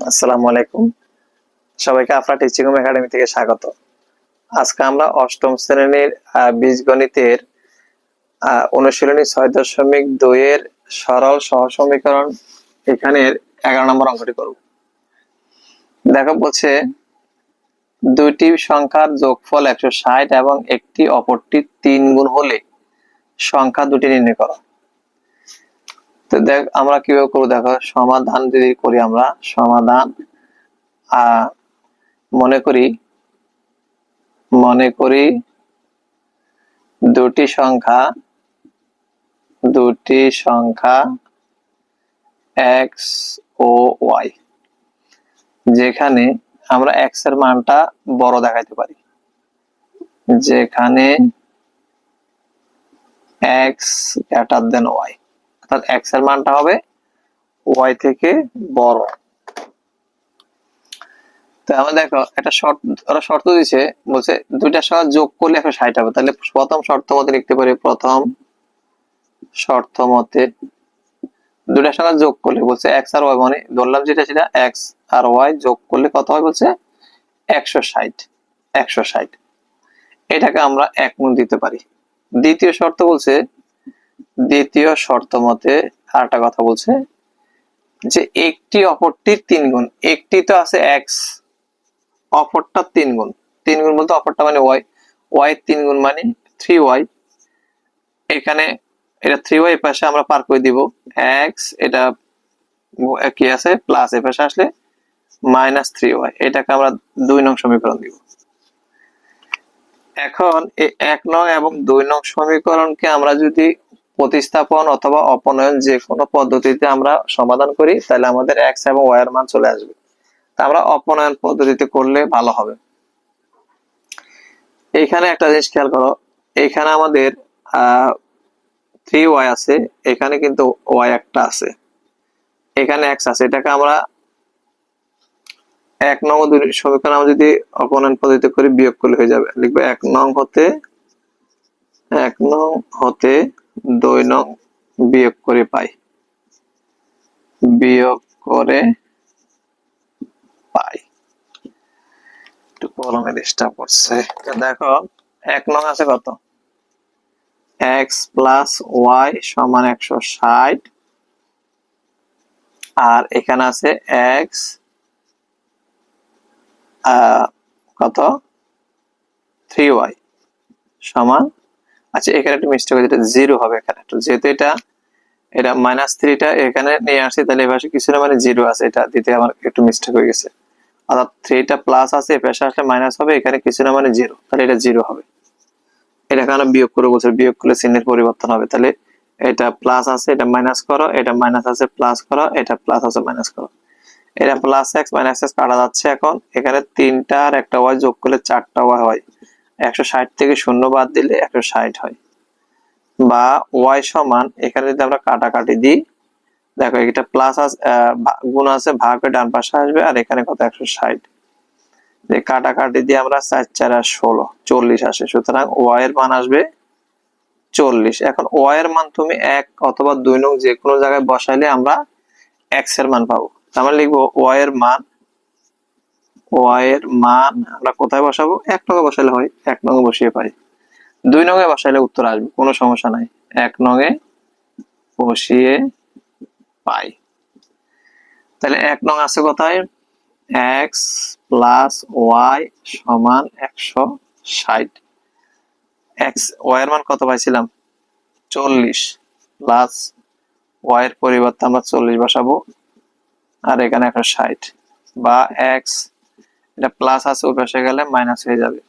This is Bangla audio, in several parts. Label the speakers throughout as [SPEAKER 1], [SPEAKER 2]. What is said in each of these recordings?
[SPEAKER 1] আসসালামু আলাইকুম। সবাইকে আফরা টিচিং হোম একাডেমি থেকে স্বাগত। আজকে আমরা অষ্টম শ্রেণির বীজগণিতের অনুশীলনী ছয় দশমিক দুইয়ের সরল সহ সমীকরণ এখানের এগারো নম্বর অঙ্কটি করব। দেখো বলছে, দুইটি সংখ্যার যোগফল একশো ষাট এবং একটি অপরটি তিন গুণ হলে সংখ্যা দুটি নির্ণয় করো। তো দেখ, আমরা কীভাবে করব? দেখো, সমাধান যদি করি আমরা, সমাধান মনে করি মনে করি দুটি সংখ্যা দুটি সংখ্যা এক্স ও ওয়াই, যেখানে আমরা এক্সের মানটা বড় দেখাইতে পারি। যেখানে এক্স গ্রেটার দেন ওয়াই। অর্থাৎ এক্সের মানটা হবে ওয়াই থেকে বড়। তো আমরা দেখো, একটা শর্ত, ওরা শর্ত দিছে, বলছে দুইটা সংখ্যা যোগ করলে একশো ষাট হবে। তাহলে প্রথম শর্ত মতে লিখতে পারি, প্রথম শর্ত মতে দুইটা সংখ্যা যোগ করলে, বলছে এক্স আর ওয়াই মানে ধরলাম যেটা সেটা এক্স আর ওয়াই যোগ করলে কত হয়, বলছে একশো ষাট একশো ষাট। এটাকে আমরা এক গুণ দিতে পারি। দ্বিতীয় শর্ত বলছে দ্বিতীয় শর্ত মতে আরেকটা কথা বলছে যে একটি অপরটির তিন গুণ। একটি তো আছে এক্স অপরটা তিন গুণ। তিন গুণ বলতে অপরটা মানে ওয়াই ওয়াই তিন গুণ মানে থ্রি ওয়াই এখানে এটা থ্রি ওয়াই পাশে আমরা পার করে দিব। এক্স এটা কি আছে? প্লাস এ পাশে আসলে মাইনাস থ্রি ওয়াই এটাকে আমরা দুই নং সমীকরণ দিব। এখন এই এক নং এবং দুই নং সমীকরণকে আমরা যদি প্রতিস্থাপন অথবা অপনয়ন যে কোনো পদ্ধতিতে আমরা সমাধান করি, তাহলে আমাদের এক্স এবং ওয়াই মান চলে আসবে। তা আমরা অপনয়ন পদ্ধতিতে করলে ভালো হবে। এখানে একটা জিনিস খেয়াল করো, এখানে আমাদের থ্রি ওয়াই আছে, এখানে কিন্তু ওয়াই একটা আছে। এখানে এক্স আছে, এটাকে আমরা এক নং সমীকরণ আমরা যদি অপনয়ন পদ্ধতিতে করে, বিয়োগ করলে হয়ে যাবে। লিখব এক নং হতে, এক নং হতে দুই নং বিয়োগ করে পাই। বিয়োগ করে পাই। একটু কলমে করছে দেখো, এক নং আছে কত? এক্স প্লাস ওয়াই সমান একশো ষাট। আর এখানে আছে এক্স কত? থ্রি ওয়াই সমান আচ্ছা এখানে একটু মিস্টেক হয়েছে এটা জিরো হবে এখানে। একটু যেহেতু এটা এটা মাইনাস থ্রিটা এখানে নিয়ে আসছি, তাহলে এবার কিছু না মানে জিরো আছে, এটা দিতে আমার একটু মিস্টেক হয়ে গেছে। অর্থাৎ থ্রিটা প্লাস আছে এ পাশে আসলে মাইনাস হবে, এখানে কিছু না মানে জিরো, তাহলে এটা জিরো হবে। এটা কেন বিয়োগ করে বলছে বিয়োগ করলে চিহ্নের পরিবর্তন হবে, তাহলে এটা প্লাস আছে, এটা মাইনাস করো, এটা মাইনাস আছে প্লাস করো, এটা প্লাস আছে মাইনাস করো। এটা প্লাস এক্স মাইনাস এক্স কাটা যাচ্ছে এখন, এখানে তিনটা আর একটা ওয়াই যোগ করলে চারটা ওয়াই হয়। একশো ষাট থেকে শূন্য বাদ দিলে একশো ষাট হয়। বা ওয়াই সমান, এখানে যদি আমরা কাটাকাটি দিই, দেখো এটা প্লাস গুণ আছে ভাগ হয়ে ডান পাশে আসবে, আর এখানে কত? একশো ষাট। যে কাটাকাটি দিয়ে আমরা চার চার আর ষোলো, চল্লিশ আসে। সুতরাং ওয়াই এর মান আসবে চল্লিশ। এখন ওয়াই এর মান তুমি এক অথবা দুই নং যে কোনো জায়গায় বসাইলে আমরা এক্সের মান পাবো। আমরা লিখব ওয়াই এর মান ওয়াই এর মান আমরা কোথায় বসাবো? এক নঙে বসালে হয়, এক নঙে বসিয়ে পাই। দুই নঙে বসাইলে উত্তর আসবে, কোনো সমস্যা নাই। এক নঙে বসিয়ে পাই। তাহলে এক নং আছে কোথায়? এক্স প্লাস ওয়াই সমান একশো ষাট। এক্স ওয়াই এর মান কত পাইছিলাম? চল্লিশ। প্লাস ওয়াই এর পরিবর্তে আমরা চল্লিশ বসাবো, আর এখানে একশো ষাট। বা এক্স এটা প্লাস আছে, ওই পাশে গেলে মাইনাস হয়ে যাবে।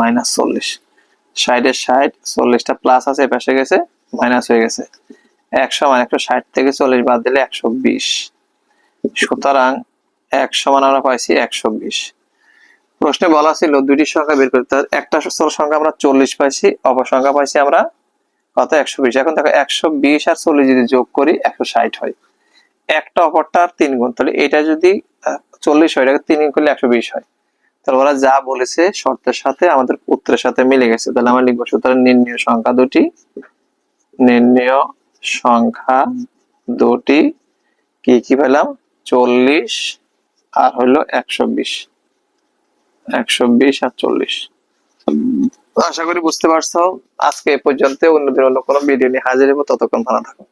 [SPEAKER 1] মাইনাস চল্লিশ। ষাটের ষাট, চল্লিশটা প্লাস আছে এ পাশে গেছে মাইনাস হয়ে গেছে। একশো মানে একশো ষাট থেকে চল্লিশ বাদ দিলে একশো বিশ। সুতরাং একশো মানে আমরা পাইছি একশো বিশ। প্রশ্নে বলা ছিল দুইটি সংখ্যা বের করতে একটা সংখ্যা আমরা চল্লিশ পাইছি, অপর সংখ্যা পাইছি আমরা কত? একশো বিশ। এখন দেখো, একশো বিশ আর চল্লিশ যদি যোগ করি, একশো ষাট হয়। একটা অপরটা আর তিন গুণ। তাহলে এটা যদি চল্লিশ হয়, এটাকে তিন করলে একশো বিশ হয়। তাহলে ওরা যা বলেছে শর্তের সাথে, আমাদের উত্তরের সাথে মিলে গেছে। তাহলে আমরা লিখব সুতরাং নির্ণয় সংখ্যা দুটি। নির্ণয় সংখ্যা দুটি, কি কি পেলাম? চল্লিশ আর হলো একশো বিশ। একশো বিশ আর চল্লিশ। আশা করি বুঝতে পারছ। আজকে এ পর্যন্ত। অন্যদিন অন্য কোনো ভিডিও নিয়ে হাজির হব। ততক্ষণ ভালো থাকো।